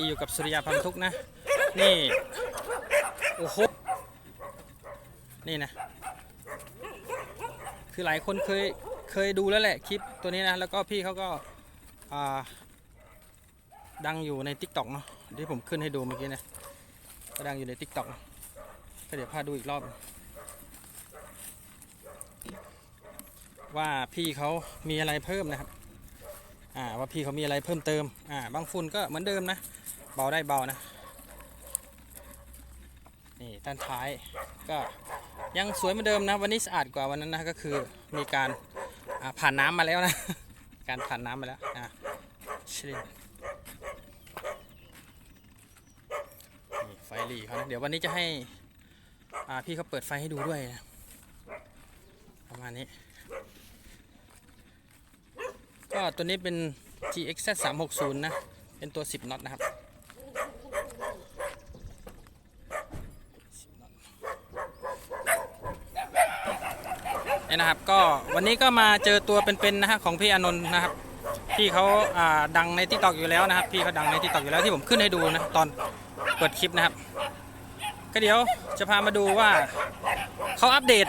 ดีครับสวัสดีอยู่กับสุริยาพันทุกนะ นี่โอ้โหนี่นะ คือหลายคนเคยเคยดูแล้วแหละคลิปตัวนี้นะ แล้วก็พี่เขาก็าดังอยู่ใน t ิ k t o k เนาะที่ผมขึ้นให้ดูเมื่อกี้นะก็ดังอยู่ใน t ิ k t o k ก็เดี๋ยวพาดูอีกรอบ ว่าพี่เขามีอะไรเพิ่มนะครับ อ่าว่าพี่เขามีอะไรเพิ่มเติม อ่าบางฝุ่นก็เหมือนเดิมนะ เบาได้เบานะ นี่ด้านท้ายก็ยังสวยเหมือนเดิมนะ วันนี้สะอาดกว่าวันนั้นนะก็คือมีการผ่านน้ำมาแล้วนะ การผ่านน้ำมาแล้วอ่าชิลนี่ไฟหลีเขานะเดี๋ยววันนี้จะให้อ่าพี่เขาเปิดไฟให้ดูด้วยนะประมาณนี้ ก็ตัวนี้เป็น GX 360 นะ เป็นตัว 10น็อตนะครับ 10น็อต เนี่ยนะครับก็วันนี้ก็มาเจอตัวเป็นๆนะฮะของพี่อานนท์นะครับพี่เขาอ่าดังใน t ิ k t o k อยู่แล้วนะครับพี่เขาดังใน t ิ k t o k อยู่แล้วที่ผมขึ้นให้ดูนะตอนเปิดคลิปนะครับ ก็เดี๋ยวจะพามาดูว่าเขาอัปเดต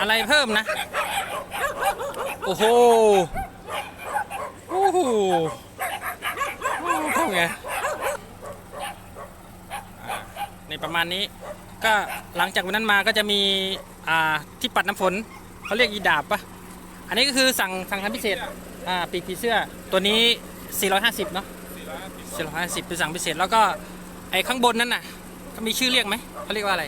อะไรเพิ่มนะ โอ้โหโอ้โหโอ้โหไงในประมาณนี้ก็หลังจากวันนั้นมาก็จะมีที่ปัดน้ำฝน เขาเรียกอีดาบปะอันนี้ก็คือสั่งสั่งทำพิเศษ อ่าปีกผีเสื้อ ตัวนี้ 450 เนาะ450เป็นสั่งพิเศษ แล้วก็ไอ้ข้างบนนั้นน่ะเขามีชื่อเรียกไหมเขาเรียกว่าอะไร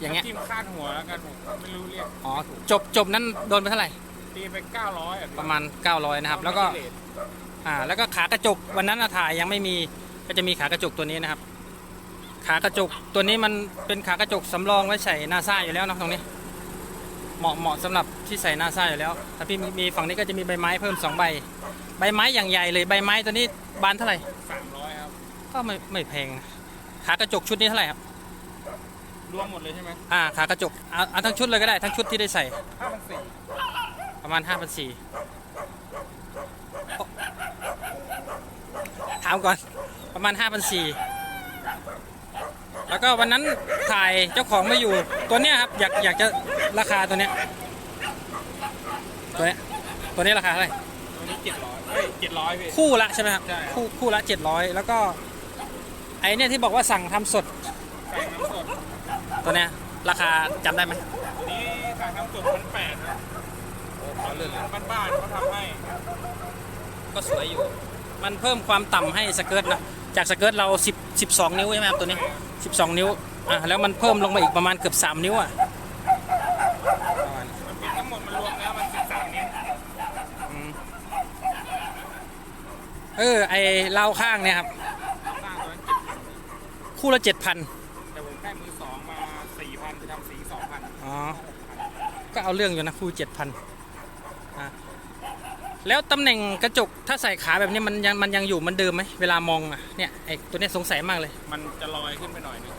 อย่างเงี้ยจิ้มคาดหัวแล้วกันผมไม่รู้เรียก อ๋อ จบจบนั้นโดนไปเท่าไหร่ ตีไป 900อะประมาณ 900 นะครับ แล้วก็ อ่า แล้วก็ขากระจก วันนั้นน่ะถ่ายยังไม่มี ก็จะมีขากระจกตัวนี้นะครับ ขากระจกตัวนี้มันเป็นขากระจกสำรองไว้ใส่นาซาอยู่แล้วเนอะตรงนี้ เหมาะเหมาะสำหรับที่ใส่นาซาอยู่แล้วถ้าพี่มีมีฝั่งนี้ก็จะมีใบไม้เพิ่ม2ใบ ใบไม้อย่างใหญ่เลยใบไม้ตัวนี้บานเท่าไหร่300ครับ ก็ไม่ไม่แพงนะขากระจกชุดนี้เท่าไหร่ครับรวมหมดเลยใช่ไหมอ่าขากระจกเอาเอาทั้งชุดเลยก็ได้ทั้งชุดที่ได้ใส่5,400ประมาณ5 4 0 0ถามก่อนประมาณ5 4 0 0 แล้วก็วันนั้นถ่ายเจ้าของไม่อยู่ ตัวเนี้ยครับอยากอยากจะราคาตัวเนี้ยตัวเนี้ยตัวนี้ราคาเท่าไหร่ตัวนี้700เฮ้ย700พี่ คู่ละใช่ไหมครับใช่คู่คู่ละ700แล้วก็ไอเนี่ยที่บอกว่าสั่งทำสดใส่น้ำสดตัวเนี้ยราคาจำได้ไหมตัวนี้ใส่น้ำสดพันแปดครับโอ้เขาเลื่อนบ้านๆเขาทำให้ ก็สวยอยู่ มันเพิ่มความต่ำให้สเกิร์ตนะ จากสเกิร์ตเรา10 12 นิ้วใช่ไหมครับตัวนี้ 12 นิ้วอะแล้วมันเพิ่มลงมาอีกประมาณเกือบ 3 นิ้วอะประมาณมันเป็นทั้งหมดมันรวมแล้วมัน13นิ้วอืมเออไอเล่าข้างเนี่ยครับสร้างตัวนั้นคู่ละ 7,000 แต่ผมได้มือสองมา4,000จะทำสี2,000อ๋อ ก็เอาเรื่องอยู่นะคู่ 7,000อะ แล้วตำแหน่งกระจกถ้าใส่ขาแบบนี้มันยังมันยังอยู่เหมันเดิมไหมเวลามองอะเนี่ยไอตัวเนี้ยสงสัยมากเลยมันจะลอยขึ้นไปหน่อยนึง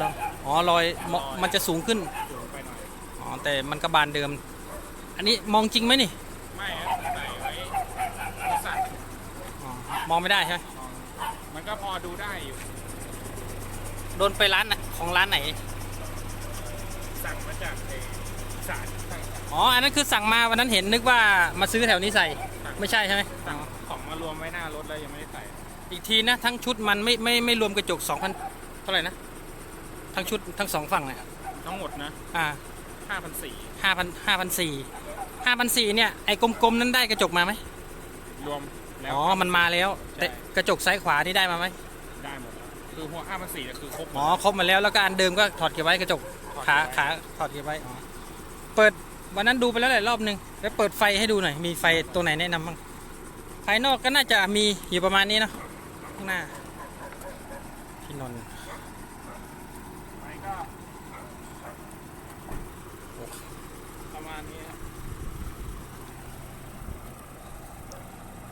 ลองอ๋อลอยมองมันจะสูงขึ้นสูงไปหน่อยอ๋อแต่มันก็บานเดิม อันนี้มองจริงไหมนี่ไม่ครับใส่ไว้สั่นอ๋อมองไม่ได้ใช่ไหมมันก็พอดูได้อยู่โดนไปร้านไหนของร้านไหนสั่งมาจากเอออีสานสั่ง อ๋อ อันนั้นคือสั่งมาวันนั้นเห็นนึกว่ามาซื้อแถวนี้ใส่ ไม่ใช่ใช่ไหมสั่งของมารวมไว้หน้ารถแล้วยังไม่ได้ใส่ อีกทีนะ ทั้งชุดมันไม่ไม่ไม่รวมกระจก2,000เท่าไหร่นะ ทั้งชุดทั้งสองฝั่งเนี่ยทั้งหมดนะ อ่า5,400ห้าพันห้าพันสี่ห้าพันสี่เนี่ยไอ้กลมๆนั้นได้กระจกมาไหมรวมแล้วอ๋อ มันมาแล้ว แต่กระจกซ้ายขวานี่ได้มาไหมได้หมดแล้วคือหัว5,400เนี่ยคือครบหมดอ๋อครบมาแล้วแล้วก็อันเดิมก็ถอดเก็บไว้กระจกขาขาถอดเก็บไว้อ๋อเปิด วันนั้นดูไปแล้วหลายรอบนึงแล้วเปิดไฟให้ดูหน่อย มีไฟตัวไหนแนะนำบ้าง ภายนอกก็น่าจะมีอยู่ประมาณนี้เนาะข้างหน้าพี่นนท์ไปก็ประมาณนี้ครับ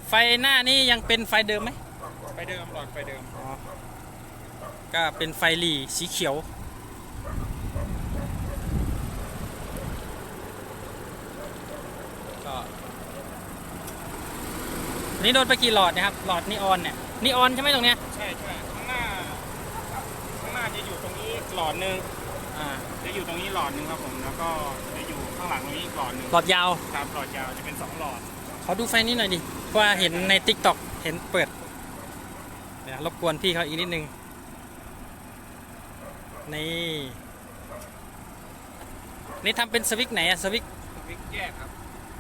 ไฟหน้านี่ยังเป็นไฟเดิมไหมไปเดิมหลอดไปเดิมอ๋อก็เป็นไฟหลีสีเขียว ก็นี่โดนไปกี่หลอดเนะครับ หลอดนีออนเนี่ยนีออนใช่ไหมตรงเนี้ยใช่ใช่ข้างหน้าข้างหน้าจะอยู่ตรงนี้หลอดหนึ่งอ่าจะอยู่ตรงนี้หลอดหนึ่งครับผมแล้วก็จะอยู่ข้างหลังตรงนี้อีกหลอดหนึ่งหลอดยาวครับหลอดยาวจะเป็นสองหลอดขอดูไฟนี้หน่อยดิเพราะว่าเห็นใน t ิ k t o k เห็นเปิดเดี๋ยวรบกวนพี่เขาอีกนิดนึงนี่นี่ทำเป็นสวิกไหนอะสวิกวิกแยกครับ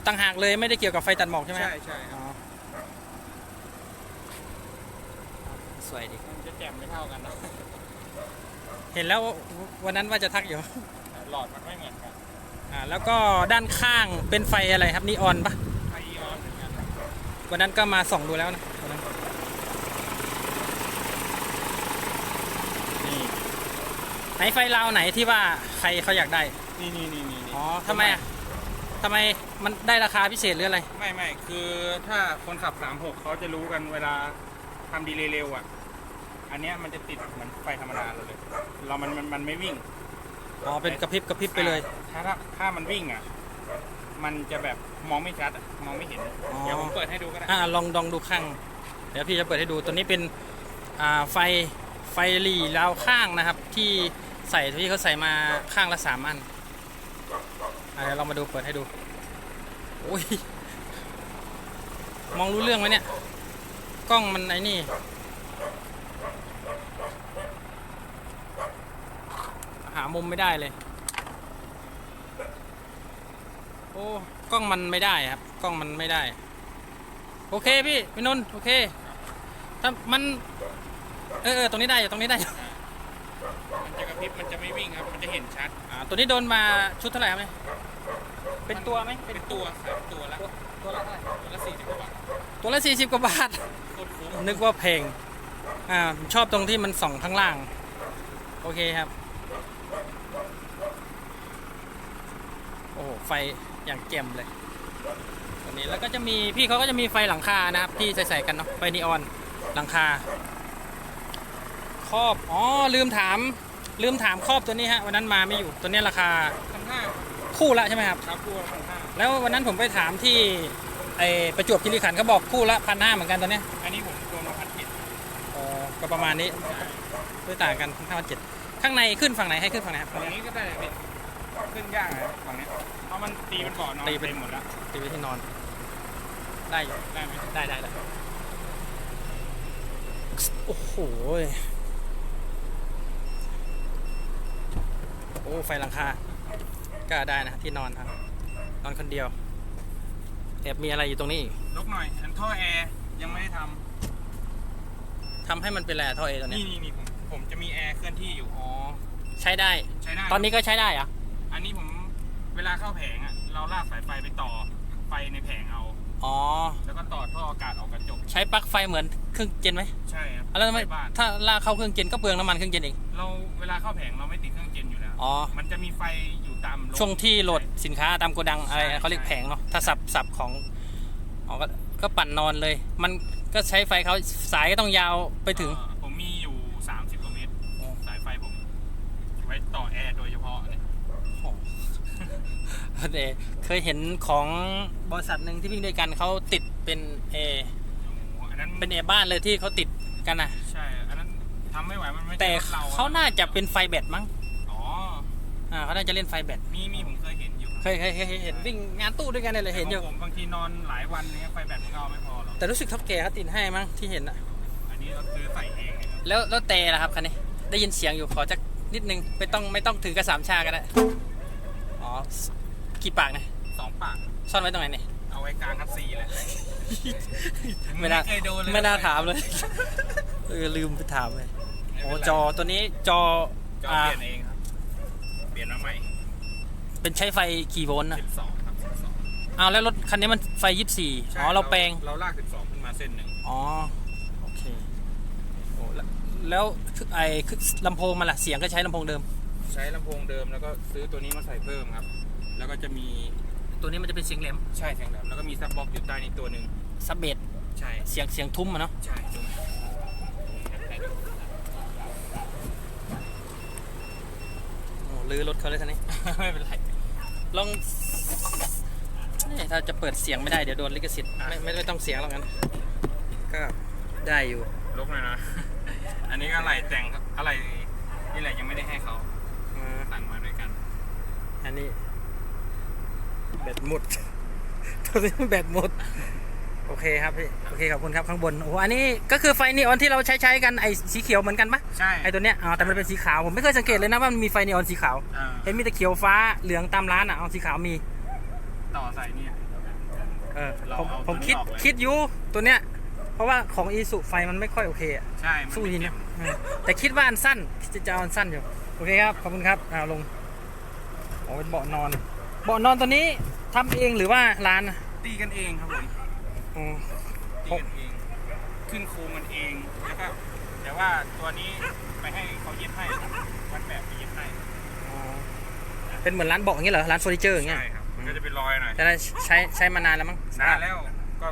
ต่างหากเลยไม่ได้เกี่ยวกับไฟตัดหมอกใช่ไหมใช่ใช่คอ๋รับอสวยดิมันจะแจ่มไม่เท่ากันนะเห็นแล้ววันนั้นว่าจะทักอยู่ หลอดมันไม่เหมือนกันอ่าแล้วก็ด้านข้างเป็นไฟอะไรครับนีออนปะไอออนเหมือนกันวันนั้นก็มาส่องดูแล้วนะวันนั้นนี่ไหนไฟลาวไหนที่ว่าใครเขาอยากได้ นี่นี่นี่นี่อ๋อทำไมอะทำไม มันได้ราคาพิเศษหรืออะไร ไม่ไม่คือถ้าคนขับ 36 เขาจะรู้กันเวลาทำดีเลย์เร็วอะ อันเนี้ยมันจะติดเหมือนไฟธรรมดาเราเลย เรามันมันมันไม่วิ่งอ๋อ เป็นกระพริบกระพริบไปเลย ถ้าถ้าถ้ามันวิ่งอะ มันจะแบบมองไม่ชัดอะมองไม่เห็นอ๋อ เดี๋ยวผมเปิดให้ดูก็ได้ อ่าลองลองดูข้าง เดี๋ยวพี่จะเปิดให้ดูตัวนี้เป็นอ่าไฟไฟหลีราวข้างนะครับ ที่ใส่ที่เขาใส่มาข้างละสามอันอ่าเดี๋ยวเรามาดูเปิดให้ดู โอ้ย มองรู้เรื่องไหมเนี่ย กล้องมันไอ้นี่หามุมไม่ได้เลย โอ้ กล้องมันไม่ได้ครับ กล้องมันไม่ได้ โอเคพี่พี่นนท์โอเค ถ้ามัน เออเออตรงนี้ได้อยู่ตรงนี้ได้อยู่มันจะกระพริบมันจะไม่วิ่งครับ มันจะเห็นชัด อ่า ตัวนี้โดนมาชุดเท่าไหร่ครับเนี่ย เป็นตัวไหมเป็นตัวสามตัวละตัวละเท่าไหร่ตัวละสี่สิบกว่าบาทตัวละสี่สิบกว่าบาท โคตรคุ้มนึกว่าเพลงอ่าผมชอบตรงที่มันส่องข้างล่าง โอเคครับ โอ้โหไฟอย่างแจ่มเลยตัวนี้แล้วก็จะมีพี่เขาก็จะมีไฟหลังคานะครับ ที่ใส่ๆกันเนาะไฟนีออนหลังคา ครอบ อ๋อ ลืมถาม ลืมถามครอบตัวนี้ฮะ วันนั้นมาไม่อยู่ ตัวนี้ราคาพันห้า คู่ละใช่ไหมครับครับตัวพันห้าแล้ววันนั้นผมไปถามที่ไอประจวบคีรีขันธ์เขาบอกคู่ละพันห้าเหมือนกันตอนเนี้ยอันนี้ผมโดนมาพันเจ็ดอ๋อก็ประมาณนี้ไม่ต่างกันห้าพันเจ็ดข้างในขึ้นฝั่งไหนให้ขึ้นฝั่งไหนครับฝั่งนี้ก็ได้เลยพี่ขึ้นยากนะฝั่งเนี้ยเพราะมันตีเป็นเบาะนอนตีเป็นต็มหมดแล้วตีไว้ที่นอน ได้อยู่ได้ไหมได้ได้ได้โอ้โหโอ้ไฟหลังคา ก็ได้นะที่นอนครับนอนคนเดียวแอบมีอะไรอยู่ตรงนี้อีกลกหน่อยอันท่อแอร์ยังไม่ได้ททำให้มันเป็นแหล่ท่อเอตอนำนี้นี่นี่นี่ผมผมจะมีแอร์เคลื่อนที่อยู่อ๋อใช้ได้ ใช้ได้ตอนนี้ก็ใช้ได้เหรออันนี้ผมเวลาเข้าแผงอะเราลากสายไฟไปต่อไฟในแผงเอา อ๋อ แล้วก็ต่อท่ออากาศออกกระจก ใช้ปลั๊กไฟเหมือนเครื่องเจนไหมใช่ครับแล้วทำไมในบ้าน ถ้าลากเข้าเครื่องเจนก็เปลืองน้ำมันเครื่องเจนเองเราเวลาเข้าแผงเราไม่ติดเครื่องเจนอยู่แล้ว อ๋อ มันจะมีไฟอยู่ ตามโรงช่วงที่โหลดสินค้าตามโกดังอะไรใช่เขาเรียกใช่แผงเนาะถ้าสับสับของอ๋อก็ก็ปั่นนอนเลย มันก็ใช้ไฟเขาสายก็ต้องยาวไปถึง เอ่อผมมีอยู่ 30กว่าเมตร โอ้ สายไฟผม ไว้ต่อแอร์โดยเฉพาะเนี่ยโหเดเคยเห็นของบริษัทหนึ่งที่วิ่งด้วยกันเขาติดเป็นเอโอ้โหอันนั้นเป็นเอบ้านเลยที่เขาติดกันนะใช่ อันนั้นทำไม่ไหวมันไม่ใช่แต่รถรเขาน่าจะเป็นไฟแบตมั้ง อ๋ออ่าเขาน่าจะเล่นไฟแบตมีมีผมเคยเห็นอยู่เคยเคยเคยเห็นวิ่งงานตู้ด้วยกันเลยเห็นอยู่แต่ของผมบางทีนอนหลายวันเนี้ยไฟแบตมันก็เอาไม่พอหรอกแต่รู้สึกเท่าแก่เขาติดให้มั้งที่เห็นอะอันนี้เราซื้อใส่เองเนี่ยครับแล้วแล้วแต่ล่ะครับคันนี้ ได้ยินเสียงอยู่ขอจักนิดนึงไม่ต้องไม่ต้องถือกระสามชาก็ได้ อ๋อกี่ปากนะสองปากซ่อนไว้ตรงไหนเนี่ย เอาไว้กลางคัดซีเลยไม่น่าเคยโดนเลยไม่น่าถามเลยเออลืมไปถามเลยไม่โอ้เป็นไรจอตัวนี้จอจออ่าเปลี่ยนเองครับเปลี่ยนมาใหม่เป็นใช้ไฟกี่โวลต์นะ12ครับ12อ้าวแล้วรถคันนี้มันไฟยี่สี่ใช่อ๋อเราแปลงเราลาก 12 ขึ้นมาเส้นหนึ่งอ๋อโอเคโอ้แล้วแล้วไอ้ลำโพงมันล่ะเสียงก็ใช้ลำโพงเดิม ใช้ลำโพงเดิมแล้วก็ซื้อตัวนี้มาใส่เพิ่มครับ แล้วก็จะมีตัวนี้มันจะเป็นเสียงแหลมใช่เสียงแบบแล้วก็มีซับบ็อกซ์อยู่ใต้นี้ตัวหนึ่งซับเบสใช่เสียงเสียงทุ้มอะเนาะใช่ดูไหมให้ดู โอ้ ลือรถเขาเลยท่านี้ ไม่เป็นไร ลองนี่ถ้าจะเปิดเสียงไม่ได้เดี๋ยวโดนลิขสิทธิ์ไม่ไม่ไม่ต้องเสียงหรอกงั้น ก็ได้อยู่ลกเลยนะ อันนี้ก็อะไรแต่งอะไรนี่แหละยังไม่ได้ให้เขาอ่าสั่งมาด้วยกันอันนี้แบตหมดตัวนี้แบตหมดโอ เคครับพี่โอเคขอบคุณครับข้างบนโอ้โหอันนี้ก็คือไฟนีออนที่เราใช้ใช้กันไอ้สีเขียวเหมือนกันปะใช่ไอ้ตัวเนี้ยอ๋อแต่มันเป็นสีขาวผมไม่เคยสังเกตเลยนะว่ามันมีไฟนีออนสีขาวอ่าเห็นมีแต่เขียวฟ้าเหลืองตามร้านอะเอาสีขาวมีต่อใส่เนี่ย เออเราผมเอาผมตัวนี้คิดออกเลย คิดอยู่ตัวเนี้ยเพราะว่าของอีสุไฟมันไม่ค่อยโอเคอะใช่มันสู้ไม่ดีเก็นะบเออแต่คิดว่าอันสั้นจะจะเอาอันสั้นอยู่ โอเคครับ ขอบคุณครับอ่าลงโอ้เป็นเบาะนอน เบาะนอนตัวนี้ทำเองหรือว่าร้านอะตีกันเองครับผม อ๋อตีกันเอง ขึ้นโครงกันเองแล้วก็แต่ว่าตัวนี้ไปให้เขาเย็บให้วัดแบบไปเย็บให้เป็นเหมือนร้านเบาะอย่างเงี้ยเหรอ ร้านเฟอร์นิเจอร์อย่างเงี้ยใช่ครับมันก็จะเป็นรอยหน่อยแต่ได้ใช้ใช้มานานแล้วมั้งนานแล้วก็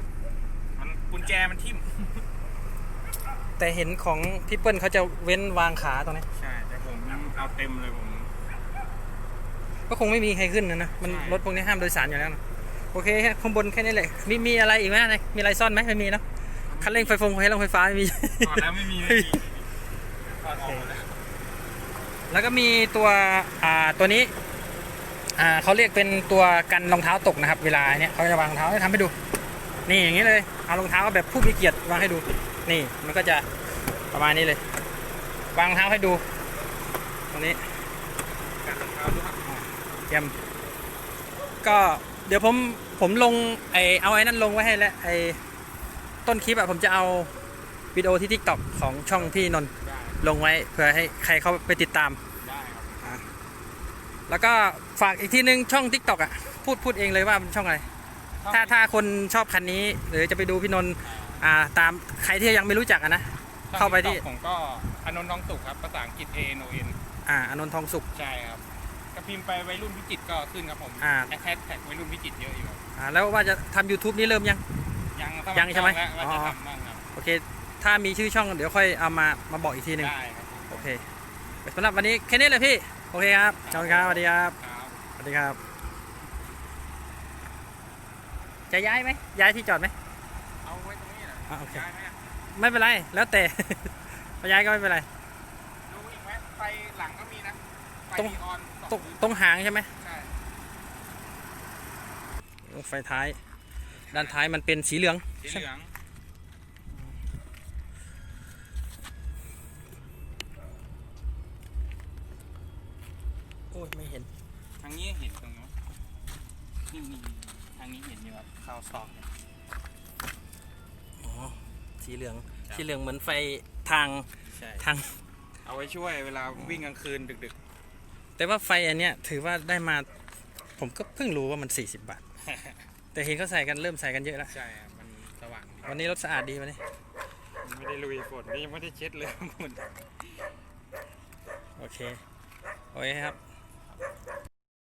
มันกุญแจมันทิ่มแต่เห็นของพี่เปิ้ลเขาจะเว้นวางขาตรงนี้ ใช่ แต่ผมเอาเต็มเลยผม ก็คงไม่มีใครขึ้นนะนะ มันใช่ รถพวกนี้ห้ามโดยสารอยู่แล้วนะ โอเคฮะข้างบนแค่นี้แหละ มีมีอะไรอีกไหมอะไรมีอะไรซ่อนไหมไม่มีเนาะคันเร่งไฟฟงไฟลงไฟฟ้าไม่มีถอดแล้วไม่มีไม่มีถอดออกหมดแล้วแล้วก็มีตัวอ่าตัวนี้อ่าเขาเรียกเป็นตัวกันรองเท้าตกนะครับ เวลาเนี้ยเขาจะวางรองเท้าให้ทำให้ดู นี่อย่างนี้เลยเอารองเท้าแบบผู้มีเกียรติวางให้ดู นี่มันก็จะประมาณนี้เลย วางรองเท้าให้ดูตรงนี้การรองเท้าด้วยเยี่ยมก็เดี๋ยวผม ผมลงไอเอาไอ้นั่นลงไว้ให้แล้วไอต้นคลิปอะผมจะเอาวิดีโอที่ TikTok ของช่องพี่นนท์ได้ลงไว้เพื่อให้ใครเข้าไปติดตาม ได้ครับแล้วก็ฝากอีกทีนึงช่อง TikTok อะพูดพูดเองเลยว่ามันช่องอะไร ถ้าถ้าคนชอบคันนี้ หรือจะไปดูพี่นนท์อ่าตามใครที่ยังไม่รู้จักอะนะ เข้าไปที่ ผมก็อนนท์ทองสุขครับภาษาอังกฤษ A N O N อ่าอานนท์ทองสุข ใช่ครับก็พิมพ์ไปวัยรุ่นพิจิตรก็ขึ้นครับผมอ่า แฮชแท็กวัยรุ่นพิจิตรเยอะอยู่ครับ อ่าแล้วว่าจะทำ YouTube นี่เริ่มยัง ยังสยังใช่ไหมแล้วว่าจะอ๋อ ทำบ้างครับโอเค ถ้ามีชื่อช่องเดี๋ยวค่อยเอามามาบอกอีกทีหนึ่งได้ครับผมโอเคสำหรับวันนี้แค่นี้เลยพี่ โอเคครับขอบคุณครับสวัสดีครับครับ สวัสดีครับ จะย้ายไหมย้ายที่จอดไหม เอาไว้ตรงนี้เหรออ่าโอเค ย้ายไหมอะไม่เป็นไร แล้วแต่จะย้ายก็ไม่เป็นไร ดูอีกไหมไฟหลังก็มีนะไฟตรง นีออนสองตรงพื้นตรงหางใช่ไหมใช่ ไฟท้าย ด้านท้ายมันเป็นสีเหลืองสีเหลืองโอ้ยไม่เห็น ทางนี้เห็นตรงนู้นนี่นี่ทางนี้เห็นอยู่ครับเข้าซอกเนี่ยอ๋อสีเหลืองครับสีเหลืองเหมือนไฟทางใช่ทาง เอาไว้ช่วยเวลาวิ่งกลางคืนดึกแต่ว่าไฟอันเนี้ยถือว่าได้มา ผมก็เพิ่งรู้ว่ามัน 40 บาท แต่เห็นเขาใส่กันเริ่มใส่กันเยอะแล้วๆใช่ครับมันสว่างดีวันนี้รถสะอาดดีวันนี้ มันไม่ได้ลุยฝนนี่ยังไม่ได้เช็ดเลยคุณโอเค โอเคครับ